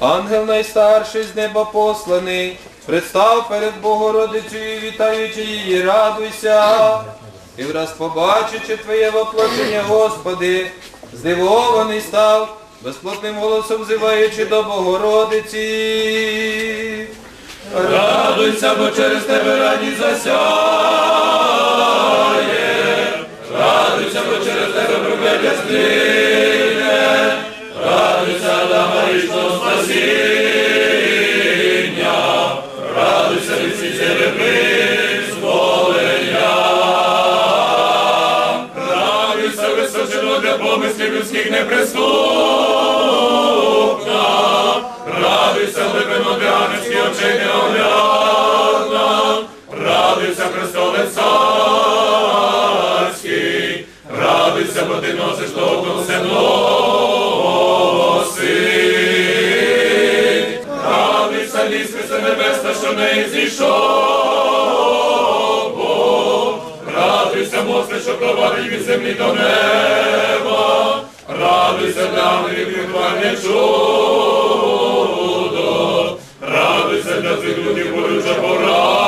Ангел найстарший з неба посланий, представ перед Богородицею, вітаючи її, радуйся. І враз побачивши Твоє воплочення, Господи, здивований став, безплотним голосом взиваючи до Богородиці. Радуйся, бо через тебе радість засяє. Радуйся, бо через тебе прокляття зникне. Спасіння. Радуйся від всіх визволення. Радуйся, височено для помислів людських неприступна. Радуйся, глибино для ангельських очей неоглядна. Радуйся, престоле Радуйся, лісквиця небесна, що не зійшов. Радуйся, мосте, що провадить від землі до неба. Радуйся, для відвальне чудо. Радуйся для цих людей, болюча поразко.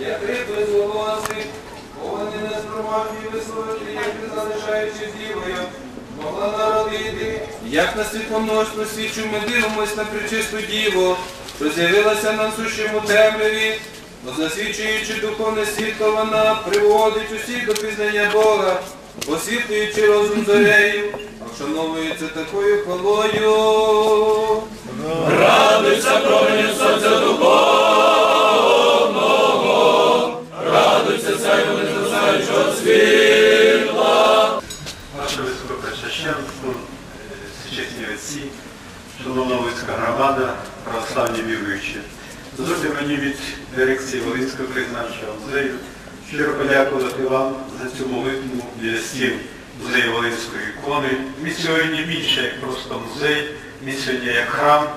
Як риби з волоси, повні незпромажні висловити, як ти залишаючи дівою, могла народити, як на світломножну свічу ми дивимось на причисту діву, що з'явилася на сущому темряві, бо засвідчуючи духовне світло, вона приводить усіх до пізнання Бога, освітлюючи розум зорею, вшановується такою хвалою. Радуйся, променю сонця духовного. Світла. Ваше високопресвященство, чесні отці, шановна Волинська громада, православні віруючі. Дозвольте мені від дирекції Волинського краєзнавчого музею щиро подякувати вам за цю молитву біля стін музею Волинської ікони. Ми сьогодні більше як просто музей, ми сьогодні як храм,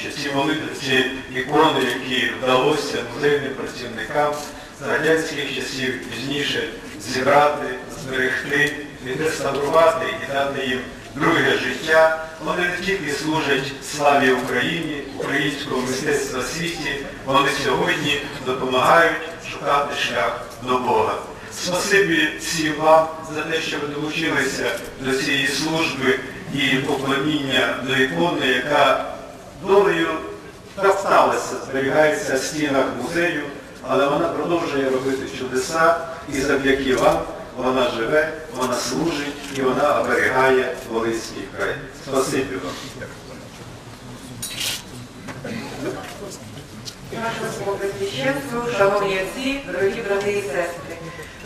що ці молитви, ці ікони, які вдалося музейним працівникам з радянських часів пізніше зібрати, зберегти, відреставрувати і дати їм друге життя. Вони не тільки служать славі Україні, українського мистецтва світі, вони сьогодні допомагають шукати шлях до Бога. Спасибі всім вам за те, що ви долучилися до цієї служби і поклоніння до ікони, яка долею так зберігається в стінах музею, але вона продовжує робити чудеса, і завдяки вам вона живе, вона служить і вона оберігає Волинський край. Спасибі вам. Шановні отці, дорогі брати і сестри.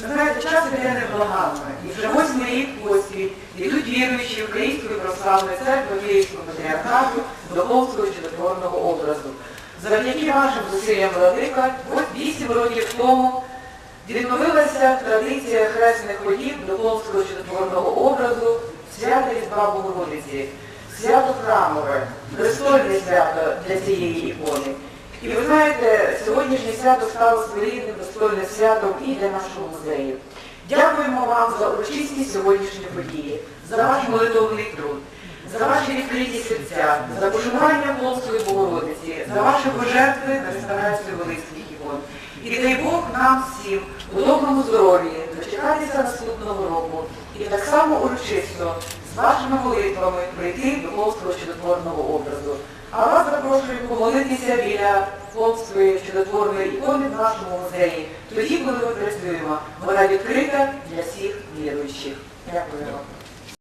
Знаєте, час іде невблаганно, і вже восьмий рік поспіль йдуть віруючі Української православної церкви Київського патріархату до Омського чудотворного образу. Завдяки вашим зусиллям владика, ось вісім років тому відновилася традиція хресних ходів до Омського чудотворного образу свята Різдва Богородиці, свято храмове, престольне свято для цієї ікони. І ви знаєте, сьогоднішнє свято стало своєрідним достойним святом і для нашого музею. Дякуємо вам за урочисті сьогоднішні події, за ваш молитовний труд, за ваші відкриті серця, за пошанування Волоської Богородиці, за ваші пожертви на реставрацію Волинських ікон. І дай Бог нам всім у доброму здоров'ї дочекатися наступного року і так само урочисто з вашими молитвами прийти до Волського чудотворного образу. А вас запрошую помолитися біля Волської чудотворної ікони в нашому музеї. Тоді, коли ми працюємо, вона відкрита для всіх віруючих. Дякую вам.